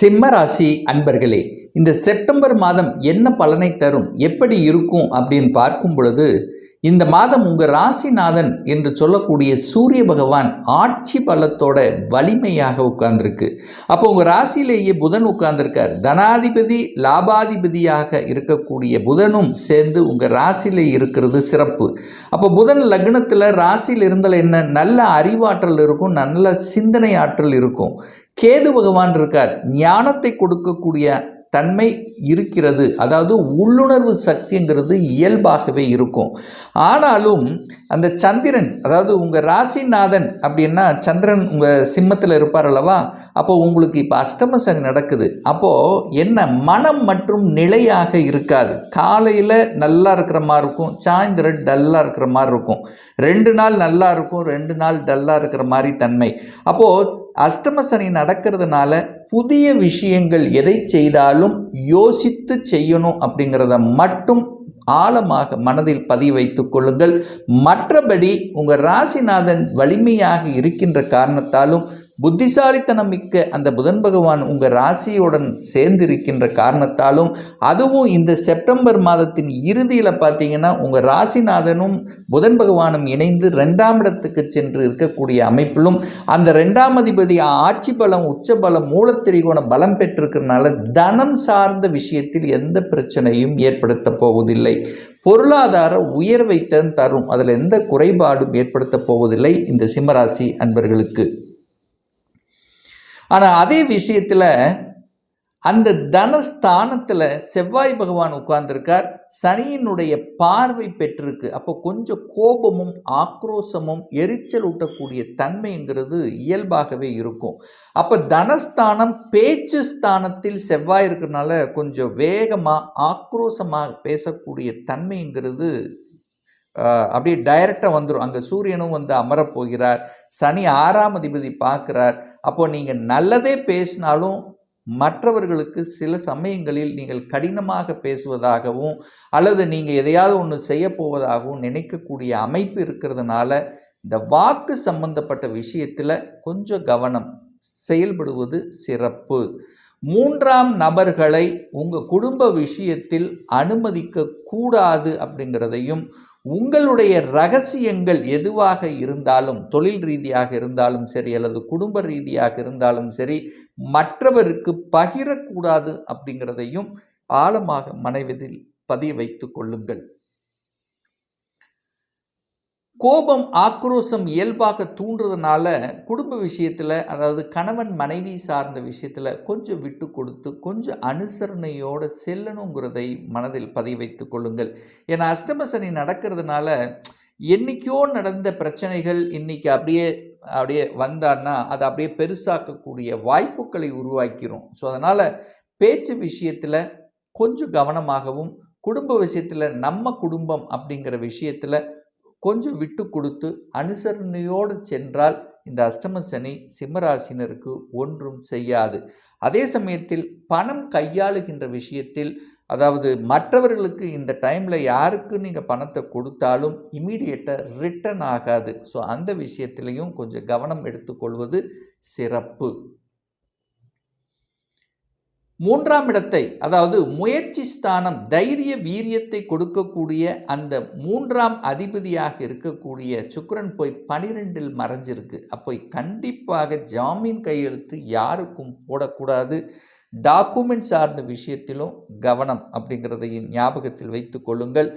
சிம்மராசி அன்பர்களே இந்த செப்டம்பர் மாதம் என்ன பலனை தரும்? எப்படி இருக்கும்? அப்படின்னு பார்க்கும் பொழுது இந்த மாதம் உங்கள் ராசிநாதன் என்று சொல்லக்கூடிய சூரிய பகவான் ஆட்சி பலத்தோட வலிமையாக உட்கார்ந்துருக்கு. அப்போ உங்கள் ராசியிலேயே புதன் உட்கார்ந்துருக்கார். தனாதிபதி லாபாதிபதியாக இருக்கக்கூடிய புதனும் சேர்ந்து உங்கள் ராசியிலே இருக்கிறது சிறப்பு. அப்போ புதன் லக்னத்தில் ராசியில் இருந்தால் என்ன? நல்ல அறிவாற்றல் இருக்கும் நல்ல சிந்தனை ஆற்றல் இருக்கும். கேது பகவான் இருக்கார். ஞானத்தை கொடுக்கக்கூடிய தன்மை இருக்கிறது. அதாவது உள்ளுணர்வு சக்திங்கிறது இயல்பாகவே இருக்கும். ஆனாலும் அந்த சந்திரன் அதாவது உங்கள் ராசிநாதன் அப்படின்னா சந்திரன் உங்கள் சிம்மத்தில் இருப்பார் அல்லவா? அப்போ உங்களுக்கு இப்போ அஷ்டம சனி நடக்குது. அப்போது என்ன? மனம் மற்றும் நிலையாக இருக்காது. காலையில் நல்லா இருக்கிற மாதிரி இருக்கும். சாயந்தரம் டல்லாக இருக்கிற மாதிரி இருக்கும். ரெண்டு நாள் நல்லா இருக்கும். ரெண்டு நாள் டல்லாக இருக்கிற மாதிரி தன்மை. அப்போது அஷ்டம சனி நடக்கிறதுனால புதிய விஷயங்கள் எதை செய்தாலும் யோசித்து செய்யணும் அப்படிங்கிறத மட்டும் ஆழமாக மனதில் பதிய வைத்துக் கொள்ளுங்கள். மற்றபடி உங்கள் ராசிநாதன் வலிமையாக இருக்கின்ற காரணத்தாலும் புத்திசாலித்தனம் மிக்க அந்த புதன் பகவான் உங்கள் ராசியுடன் சேர்ந்திருக்கின்ற காரணத்தாலும் அதுவும் இந்த செப்டம்பர் மாதத்தின் இறுதியில் பார்த்தீங்கன்னா உங்கள் ராசிநாதனும் புதன் பகவானும் இணைந்து ரெண்டாம் இடத்துக்கு சென்று இருக்கக்கூடிய அமைப்பிலும் அந்த ரெண்டாம் அதிபதி ஆட்சி பலம் உச்ச பலம் மூலத்திரிகோண பலம் பெற்றிருக்கிறனால தனம் சார்ந்த விஷயத்தில் எந்த பிரச்சனையும் ஏற்படுத்த போவதில்லை. பொருளாதார உயர்வைத்தான் தரும். அதில் எந்த குறைபாடும் ஏற்படுத்த போவதில்லை இந்த சிம்மராசி அன்பர்களுக்கு. ஆனால் அதே விஷயத்தில் அந்த தனஸ்தானத்தில் செவ்வாய் பகவான் உட்கார்ந்துருக்கார். சனியினுடைய பார்வை பெற்றிருக்கு. அப்போ கொஞ்சம் கோபமும் ஆக்ரோசமும் எரிச்சல் ஊட்டக்கூடிய தன்மைங்கிறது இயல்பாகவே இருக்கும். அப்போ தனஸ்தானம் பேச்சு ஸ்தானத்தில் செவ்வாய் இருக்கிறதுனால கொஞ்சம் வேகமாக ஆக்ரோசமாக பேசக்கூடிய தன்மைங்கிறது அப்படியே டைரெக்டாக வந்துடும் அங்கே சூரியனும் வந்து அமரப்போகிறார் சனி ஆறாம் அதிபதி பார்க்குறார். அப்போ நீங்கள் நல்லதே பேசினாலும் மற்றவர்களுக்கு சில சமயங்களில் நீங்கள் கடினமாக பேசுவதாகவும் அல்லது நீங்கள் எதையாவது ஒன்று செய்ய போவதாகவும் நினைக்கக்கூடிய அமைப்பு இருக்கிறதுனால இந்த வாக்கு சம்பந்தப்பட்ட விஷயத்தில் கொஞ்சம் கவனம். செயல்படுவது சிறப்பு. மூன்றாம் நபர்களை உங்கள் குடும்ப விஷயத்தில் அனுமதிக்க கூடாது அப்படிங்கிறதையும் உங்களுடைய ரகசியங்கள் எதுவாக இருந்தாலும் தொழில் ரீதியாக இருந்தாலும் சரி அல்லது குடும்ப ரீதியாக இருந்தாலும் சரி மற்றவருக்கு பகிரக்கூடாது அப்படிங்கிறதையும் ஆழமாக மனைவதில் பதிய வைத்து கொள்ளுங்கள். கோபம் ஆக்ரோஷம் இயல்பாக தூண்டுறதுனால குடும்ப விஷயத்தில் அதாவது கணவன் மனைவி சார்ந்த விஷயத்தில் கொஞ்சம் விட்டு கொடுத்து கொஞ்சம் அனுசரணையோடு செல்லணுங்கிறதை மனதில் பதிவைத்து கொள்ளுங்கள். ஏன்னா அஷ்டமசனி நடக்கிறதுனால என்றைக்கோ நடந்த பிரச்சனைகள் இன்றைக்கி அப்படியே அப்படியே வந்தான்னா அதை அப்படியே பெருசாக்கக்கூடிய வாய்ப்புகளை உருவாக்கிறோம். ஸோ அதனால் பேச்சு விஷயத்தில் கொஞ்சம் கவனமாகவும் குடும்ப விஷயத்தில் நம்ம குடும்பம் அப்படிங்கிற விஷயத்தில் கொஞ்சம் விட்டு கொடுத்து அனுசரணையோடு சென்றால் இந்த அஷ்டம சனி சிம்மராசினருக்கு ஒன்றும் செய்யாது. அதே சமயத்தில் பணம் கையாளுகின்ற விஷயத்தில் அதாவது மற்றவர்களுக்கு இந்த டைமில் யாருக்கு நீங்கள் பணத்தை கொடுத்தாலும் இமீடியட்டாக ரிட்டர்ன் ஆகாது. ஸோ அந்த விஷயத்திலையும் கொஞ்சம் கவனம் எடுத்துக்கொள்வது சிறப்பு. மூன்றாம் இடத்தை அதாவது முயற்சி ஸ்தானம் தைரிய வீரியத்தை கொடுக்கக்கூடிய அந்த மூன்றாம் அதிபதியாக இருக்கக்கூடிய சுக்கரன் போய் பனிரெண்டில் மறைஞ்சிருக்கு. அப்போ கண்டிப்பாக ஜாமீன் கையெழுத்து யாருக்கும் போடக்கூடாது. டாக்குமெண்ட் சார்ந்த விஷயத்திலும் கவனம் அப்படிங்கிறதையும் ஞாபகத்தில் வைத்து கொள்ளுங்கள்.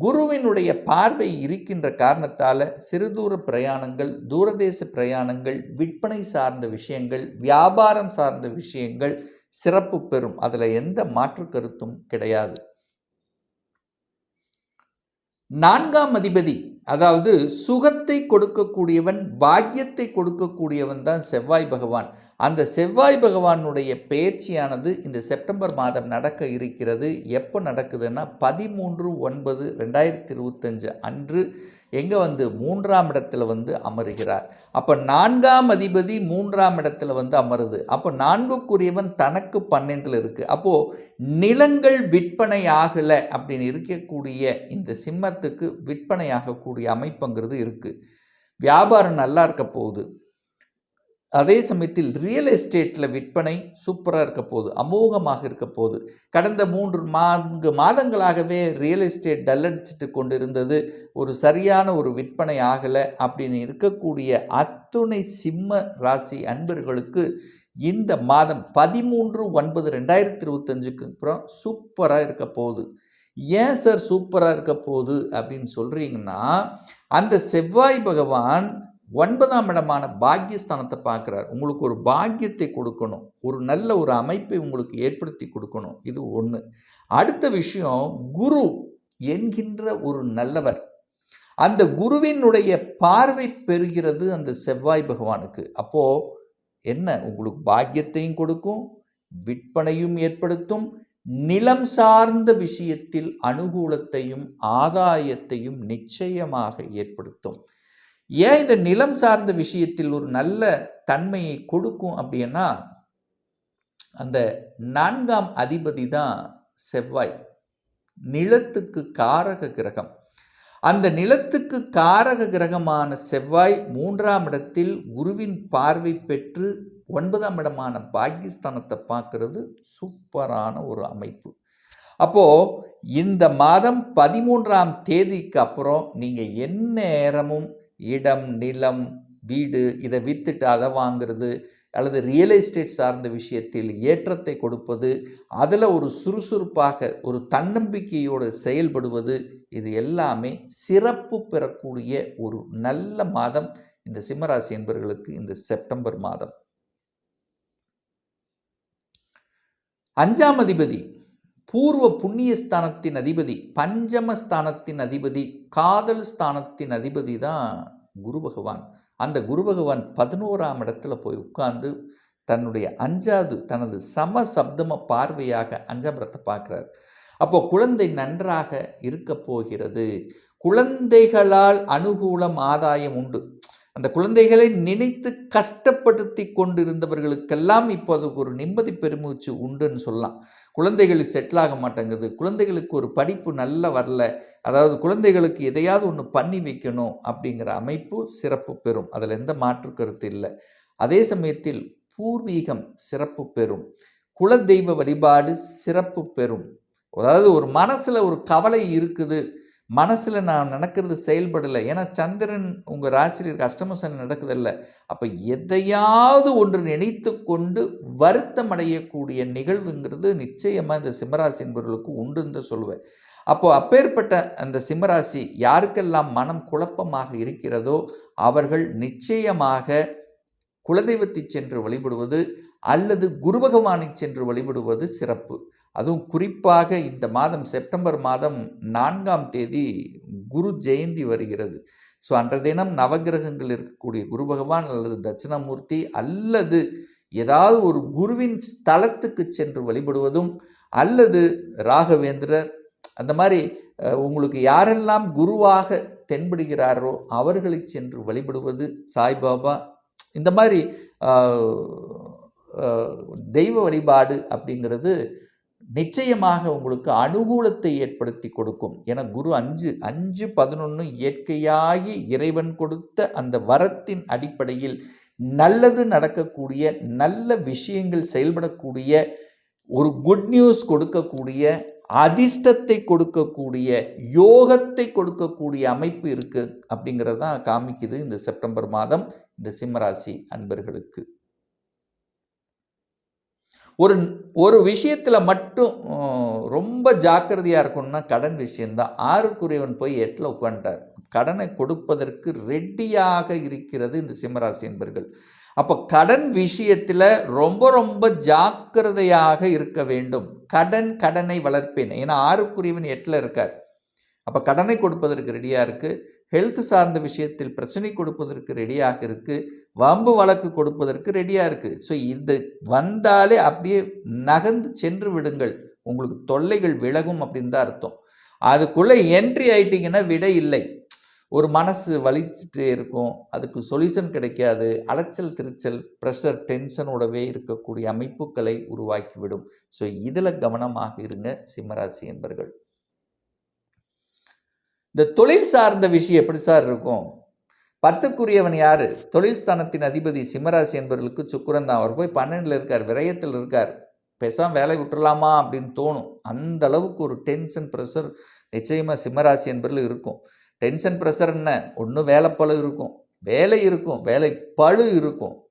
குருவினுடைய பார்வை இருக்கின்ற காரணத்தால் சிறுதூர பிரயாணங்கள் தூரதேச பிரயாணங்கள் விற்பனை சார்ந்த விஷயங்கள் வியாபாரம் சார்ந்த விஷயங்கள் சிறப்பு பெறும். அதில் எந்த மாற்று கருத்தும் கிடையாது. நான்காம் அதிபதி அதாவது சுகத்தை கொடுக்கக்கூடியவன் பாக்கியத்தை கொடுக்கக்கூடியவன் தான் செவ்வாய் பகவான். அந்த செவ்வாய் பகவானுடைய பயிற்சியானது இந்த செப்டம்பர் மாதம் நடக்க இருக்கிறது. எப்போ நடக்குதுன்னா பதிமூன்று ஒன்பது ரெண்டாயிரத்தி இருபத்தஞ்சு அன்று எங்கே வந்து மூன்றாம் இடத்துல வந்து அமருகிறார். அப்போ நான்காம் அதிபதி மூன்றாம் இடத்துல வந்து அமருது. அப்போ நான்குக்குரியவன் தனக்கு பன்னெண்டில் இருக்குது அப்போது நிலங்கள் விற்பனை ஆகலை அப்படின்னு இருக்கக்கூடிய இந்த சிம்மத்துக்கு விற்பனை ஆகக்கூடிய அமைப்புங்கிறது இருக்குது வியாபாரம் நல்லா இருக்க போகுது. அதே சமயத்தில் ரியல் எஸ்டேட்டில் விற்பனை சூப்பராக இருக்க போகுது அமோகமாக இருக்க போகுது. கடந்த மூன்று நான்கு மாதங்களாகவே ரியல் எஸ்டேட் டல்லடிச்சிட்டு கொண்டிருந்தது ஒரு சரியான ஒரு விற்பனை ஆகலை அப்படின்னு இருக்கக்கூடிய அத்துணை சிம்ம ராசி அன்பர்களுக்கு இந்த மாதம் பதிமூன்று ஒன்பது ரெண்டாயிரத்தி இருபத்தஞ்சுக்கு அப்புறம் சூப்பராக இருக்க போகுது. ஏன் சார் சூப்பராக இருக்க போகுது அப்படின்னு சொல்கிறீங்கன்னா அந்த செவ்வாய் பகவான் ஒன்பதாம் இடமான பாக்கியஸ்தானத்தை பார்க்குறார். உங்களுக்கு ஒரு பாக்கியத்தை கொடுக்கணும். ஒரு நல்ல ஒரு அமைப்பை உங்களுக்கு ஏற்படுத்தி கொடுக்கணும். இது ஒன்று அடுத்த விஷயம் குரு என்கின்ற ஒரு நல்லவர். அந்த குருவினுடைய பார்வை பெறுகிறது அந்த செவ்வாய் பகவானுக்கு. அப்போது என்ன? உங்களுக்கு பாக்கியத்தையும் கொடுக்கும் விற்பனையும் ஏற்படுத்தும் நிலம் சார்ந்த விஷயத்தில் அனுகூலத்தையும் ஆதாயத்தையும் நிச்சயமாக ஏற்படுத்தும். ஏன் இந்த நிலம் சார்ந்த விஷயத்தில் ஒரு நல்ல தன்மையை கொடுக்கும் அப்படின்னா அந்த நான்காம் அதிபதி தான் செவ்வாய். நிலத்துக்கு காரக கிரகம். அந்த நிலத்துக்கு காரக கிரகமான செவ்வாய் மூன்றாம் இடத்தில் குருவின் பார்வை பெற்று ஒன்பதாம் இடமான பாகிஸ்தானத்தை பார்க்கறது சூப்பரான ஒரு அமைப்பு. அப்போது இந்த மாதம் பதிமூன்றாம் தேதிக்கு அப்புறம் நீங்கள் எந்நேரமும் இடம் நிலம் வீடு இதை விற்றுட்டு அதை வாங்கிறது அல்லது ரியல் எஸ்டேட் சார்ந்த விஷயத்தில் ஏற்றத்தை கொடுப்பது அதில் ஒரு சுறுசுறுப்பாக ஒரு தன்னம்பிக்கையோடு செயல்படுவது இது எல்லாமே சிறப்பு பெறக்கூடிய ஒரு நல்ல மாதம் இந்த சிம்மராசி என்பவர்களுக்கு இந்த செப்டம்பர் மாதம். அஞ்சாம் அதிபதி பூர்வ புண்ணிய ஸ்தானத்தின் அதிபதி பஞ்சம ஸ்தானத்தின் அதிபதி காதல் ஸ்தானத்தின் அதிபதி தான் குரு பகவான். அந்த குரு பகவான் பதினோராம் இடத்துல போய் உட்கார்ந்து தன்னுடைய அஞ்சாவது தனது சம சப்தம பார்வையாக அஞ்சாம் இடத்தை பார்க்குறார். அப்போ குழந்தை நன்றாக இருக்க போகிறது. குழந்தைகளால் அனுகூலம் ஆதாயம் உண்டு. அந்த குழந்தைகளை நினைத்து கஷ்டப்படுத்தி கொண்டிருந்தவர்களுக்கெல்லாம் இப்போது ஒரு நிம்மதி பெருமூச்சு உண்டுன்னு சொல்லலாம். குழந்தைகள் செட்டில் ஆக மாட்டேங்குது. குழந்தைகளுக்கு ஒரு படிப்பு நல்ல வரல. அதாவது குழந்தைகளுக்கு எதையாவது ஒன்று பண்ணி வைக்கணும் அப்படிங்கிற அமைப்பு சிறப்பு பெறும். அதில் எந்த மாற்று கருத்து இல்லை. அதே சமயத்தில் பூர்வீகம் சிறப்பு பெறும். குலதெய்வ வழிபாடு சிறப்பு பெறும். அதாவது ஒரு மனசில் ஒரு கவலை இருக்குது. மனசில் நான் நடக்கிறது செயல்படலை. ஏன்னா சந்திரன் உங்கள் ராசியில் இருக்க அஷ்டமசன் நடக்குதில்ல. அப்போ எதையாவது ஒன்று நினைத்து கொண்டு வருத்தம் அடையக்கூடிய நிகழ்வுங்கிறது நிச்சயமாக இந்த சிம்மராசி என்பவர்களுக்கு உண்டுன்னு தான் சொல்லுவேன். அப்போது அப்பேற்பட்ட அந்த சிம்மராசி யாருக்கெல்லாம் மனம் குழப்பமாக இருக்கிறதோ அவர்கள் நிச்சயமாக குலதெய்வத்தை சென்று வழிபடுவது அல்லது குருபகவானை சென்று வழிபடுவது சிறப்பு. அதுவும் குறிப்பாக இந்த மாதம் செப்டம்பர் மாதம் நான்காம் தேதி குரு ஜெயந்தி வருகிறது. ஸோ அன்றைய தினம் நவகிரகங்கள் இருக்கக்கூடிய குரு பகவான் அல்லது தட்சிணாமூர்த்தி அல்லது ஏதாவது ஒரு குருவின் ஸ்தலத்துக்கு சென்று வழிபடுவதும் அல்லது ராகவேந்திரர் அந்த மாதிரி உங்களுக்கு யாரெல்லாம் குருவாக தென்படுகிறாரோ அவர்களை சென்று வழிபடுவது சாய்பாபா. இந்த மாதிரி தெய்வ வழிபாடு அப்படிங்கிறது நிச்சயமாக உங்களுக்கு அனுகூலத்தை ஏற்படுத்தி கொடுக்கும். என குரு அஞ்சு அஞ்சு பதினொன்று இயற்கையாகி இறைவன் கொடுத்த அந்த வரத்தின் அடிப்படையில் நல்லது நடக்கக்கூடிய நல்ல விஷயங்கள் செயல்படக்கூடிய ஒரு குட் நியூஸ் கொடுக்கக்கூடிய அதிர்ஷ்டத்தை கொடுக்கக்கூடிய யோகத்தை கொடுக்கக்கூடிய அமைப்பு இருக்குது அப்படிங்கிறது தான் காமிக்குது இந்த செப்டம்பர் மாதம் இந்த சிம்மராசி அன்பர்களுக்கு. ஒரு ஒரு விஷயத்தில் மட்டும் ரொம்ப ஜாக்கிரதையாக இருக்கணும்னா கடன் விஷயந்தான் ஆறுக்குரியவன் போய் எட்டில் உட்காந்துட்டார் கடனை கொடுப்பதற்கு ரெடியாக இருக்கிறது இந்த சிம்மராசி என்பர்கள். அப்போ கடன் விஷயத்தில் ரொம்ப ரொம்ப ஜாக்கிரதையாக இருக்க வேண்டும். கடன் கடனை வளர்ப்பேன். ஏன்னா ஆறுக்குரியவன் எட்டில் இருக்கார். அப்போ கடனை கொடுப்பதற்கு ரெடியாக இருக்குது ஹெல்த் சார்ந்த விஷயத்தில் பிரச்சனை கொடுப்பதற்கு ரெடியாக இருக்குது வம்பு வழக்கு கொடுப்பதற்கு ரெடியாக இருக்குது ஸோ இது வந்தாலே அப்படியே நகர்ந்து சென்று விடுங்கள். உங்களுக்கு தொல்லைகள் விலகும் அப்படின்னு தான் அர்த்தம். அதுக்குள்ளே என்ட்ரி ஆயிட்டிங்கன்னா விடை இல்லை. ஒரு மனசு வலிச்சுட்டே இருக்கும். அதுக்கு சொல்யூஷன் கிடைக்காது. அலைச்சல் திருச்சல் ப்ரெஷர் டென்ஷனோடவே இருக்கக்கூடிய அமைப்புகளை உருவாக்கிவிடும். ஸோ இதில் கவனமாக இருங்க சிம்மராசி என்பர்கள். இந்த தொழில் சார்ந்த விஷயம் எப்படி சார் இருக்கும்? பத்துக்குரியவன் யார்? தொழில் ஸ்தானத்தின் அதிபதி சிம்மராசி என்பவர்களுக்கு சுக்கிரன் தான். அவர் போய் பன்னெண்டில் இருக்கார் விரயத்தில் இருக்கார். பேசாமல் வேலை விட்டுறலாமா அப்படின்னு தோணும். அந்த அளவுக்கு ஒரு டென்ஷன் ப்ரெஷர் நிச்சயமாக சிம்மராசி என்பதில் இருக்கும். டென்ஷன் ப்ரெஷர் என்ன? ஒன்று பழு இருக்கும். வேலை இருக்கும். வேலை பழு இருக்கும்.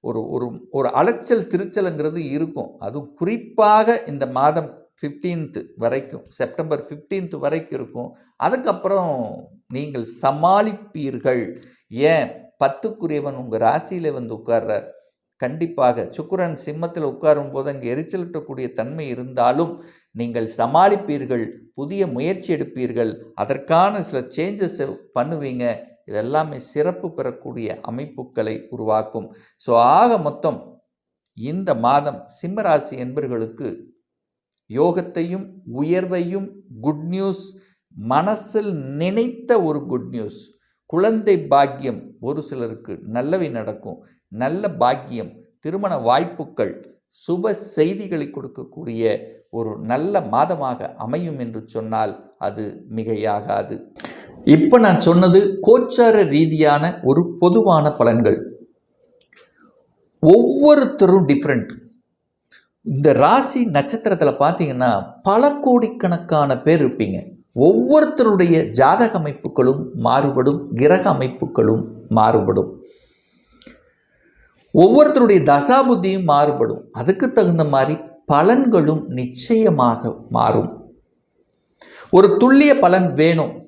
ஒரு ஒரு ஒரு அலைச்சல் திருச்சலுங்கிறது இருக்கும். அதுவும் குறிப்பாக இந்த மாதம் 15th வரைக்கும் செப்டம்பர் 15th வரைக்கும் இருக்கும். அதுக்கப்புறம் நீங்கள் சமாளிப்பீர்கள். ஏன்? பத்துக்குரியவன் உங்கள் ராசியில் வந்து உட்கார்றார். கண்டிப்பாக சுக்கரன் சிம்மத்தில் உட்காரும் போது அங்கே எரிச்சலூட்டக்கூடிய தன்மை இருந்தாலும் நீங்கள் சமாளிப்பீர்கள் புதிய முயற்சி எடுப்பீர்கள். அதற்கான சில சேஞ்சஸ் பண்ணுவீங்க. இதெல்லாமே சிறப்பு பெறக்கூடிய அமைப்புகளை உருவாக்கும். ஸோ ஆக மொத்தம் இந்த மாதம் சிம்மராசி என்பர்களுக்கு யோகத்தையும் உயர்வையும் குட் நியூஸ் மனசில் நினைத்த ஒரு குட் நியூஸ் குழந்தை பாக்கியம் ஒரு சிலருக்கு நல்லவை நடக்கும். நல்ல பாக்கியம் திருமண வாய்ப்புகள் சுப செய்திகளை கொடுக்கக்கூடிய ஒரு நல்ல மாதமாக அமையும் என்று சொன்னால் அது மிகையாகாது. இப்போ நான் சொன்னது கோச்சார ரீதியான ஒரு பொதுவான பலன்கள். ஒவ்வொருத்தரும் டிஃப்ரெண்ட் இந்த ராசி நட்சத்திரத்தில் பார்த்தீங்கன்னா பல கோடிக்கணக்கான பேர் இருப்பீங்க. ஒவ்வொருத்தருடைய ஜாதக அமைப்புகளும் மாறுபடும் கிரக அமைப்புகளும் மாறுபடும். ஒவ்வொருத்தருடைய தசாபுத்தியும் மாறுபடும். அதுக்கு தகுந்த மாதிரி பலன்களும் நிச்சயமாக மாறும். ஒரு துல்லிய பலன் வேணும்.